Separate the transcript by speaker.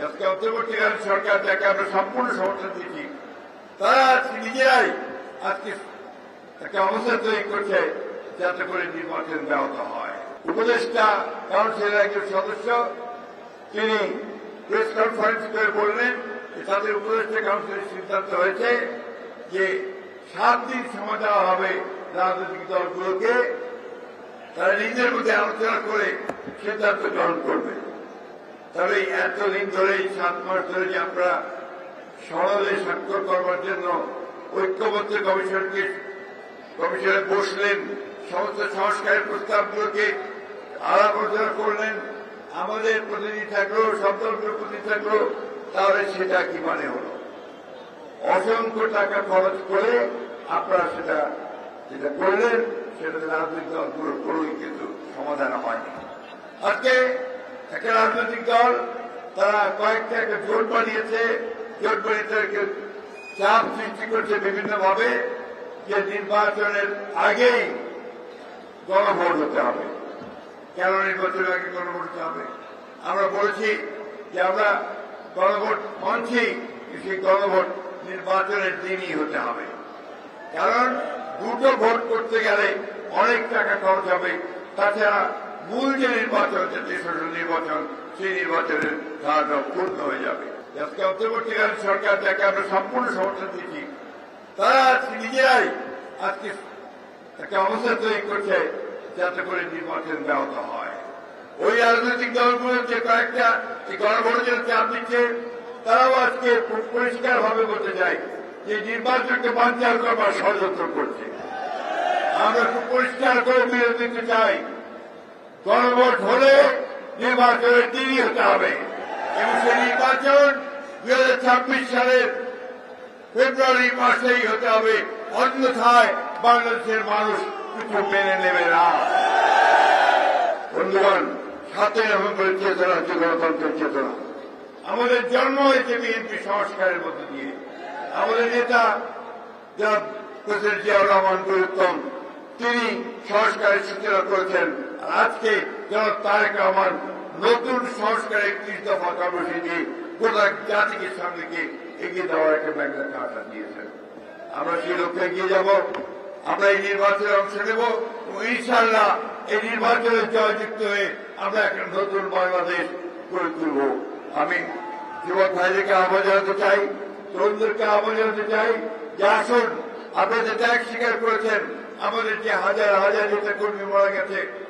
Speaker 1: আজকে অন্তর্বর্তীকালীন সরকার যাকে আমরা সম্পূর্ণ সমর্থন দিচ্ছি, তারা আজকে নিজেরাই আজকে একটা অবস্থা তৈরি করছে যাতে করে নির্বাচন ব্যাহত হয়। উপদেষ্টা কাউন্সিলের একজন সদস্য, তিনি প্রেস কনফারেন্স করে বললেন যে তাদের উপদেষ্টা কাউন্সিলের সিদ্ধান্ত হয়েছে যে সাত দিন সময় দেওয়া হবে রাজনৈতিক দলগুলোকে। তারা নিজের মধ্যে আলোচনা করে সিদ্ধান্ত গ্রহণ করবে। এই এতদিন ধরে এই সাত মাস ধরে যে আমরা সরলে স্বাক্ষর করবার জন্য ঐক্যবদ্ধ কমিশনকে, কমিশনে বসলেন, সমস্ত সংস্কারের প্রস্তাবগুলোকে আলাপ আলোচনা করলেন। আমাদের প্রতিনিধি থাকল, সব দলগুলোর প্রতিনিধি থাকল, তাহলে সেটা কি মানে হলো? অসংখ্য টাকা খরচ করে আপনারা সেটা, যেটা করলেন সেটা রাজনৈতিক দলগুলোর কোনোই কিন্তু সমাধান হয়নি। আজকে একটা রাজনৈতিক দল, তারা কয়েকটা একটা জোট বানিয়েছে। জোট বানিয়ে চাপ সৃষ্টি করছে বিভিন্নভাবে যে নির্বাচনের আগেই গণভোট হতে হবে। কেন নির্বাচনের আগে গণভোট হতে হবে? আমরা বলেছি যে আমরা গণভোট মানছি সেই গণভোট নির্বাচনের দিনই হতে হবে। কারণ দুটো ভোট করতে গেলে অনেক টাকা খরচ হবে। তাছাড়া মূল যে নির্বাচন সংসদ নির্বাচন, সেই নির্বাচনের ধারণা পূর্ণ হয়ে যাবে। আজকে অন্তর্বর্তীকালীন সরকার যাকে আমরা সম্পূর্ণ সমর্থন দিচ্ছি তারা আজকে নিজেরাই আজকে একটা অবস্থা তৈরি করছে যাতে করে নির্বাচন ব্যাহত হয়। ওই রাজনৈতিক দলগুলো যে কয়েকটা গণভোটের চাপ দিচ্ছে, তারাও আজকে পরিষ্কার ভাবে বলতে চাই যে নির্বাচনকে বাঞ্চাল করবার ষড়যন্ত্র করছে। আমরা খুব পরিষ্কার করে বিরোধ দিতে চাই গণভোট হলে নির্বাচনের দিনই হতে হবে। এবং সেই নির্বাচন দুই হাজার ছাব্বিশ সালের ফেব্রুয়ারি মাসেই হতে হবে। অন্যথায় বাংলাদেশের মানুষ কিছু মেনে নেবে না। বন্ধুগণ, সাতই নভেম্বরের চেতনা, হচ্ছে গণতন্ত্রের চেতনা। আমাদের জন্ম হয়েছে বিএনপি সংস্কারের মধ্যে দিয়ে। আমাদের নেতা যারা প্রেসিডেন্ট জিয়াউর রহমান উত্তম তিনি সংস্কারের সূচনা করেছেন। আজকে যারা তারেক রহমান নতুন সংস্কার একত্রিশ দফা কর্মসূচি দিয়ে গোটা জাতিকে সামনেকে এগিয়ে দেওয়ার একটা ম্যাগনা কাটা দিয়েছেন। আমরা সেই লক্ষ্যে এগিয়ে যাব। আমরা এই নির্বাচনে অংশ নেব এবং ইনশাল্লাহ এই নির্বাচনে জয়যুক্ত হয়ে আমরা একটা নতুন বাংলাদেশ গড়ে তুলব। আমি যুবক ভাইদেরকে আহ্বান জানাতে চাই, তরুণদেরকে আহ্বান জানাতে চাই যে আসুন আপনারা ত্যাগ স্বীকার করেছেন। আমাদের যে হাজার হাজার নেতা কর্মী মারা গেছে।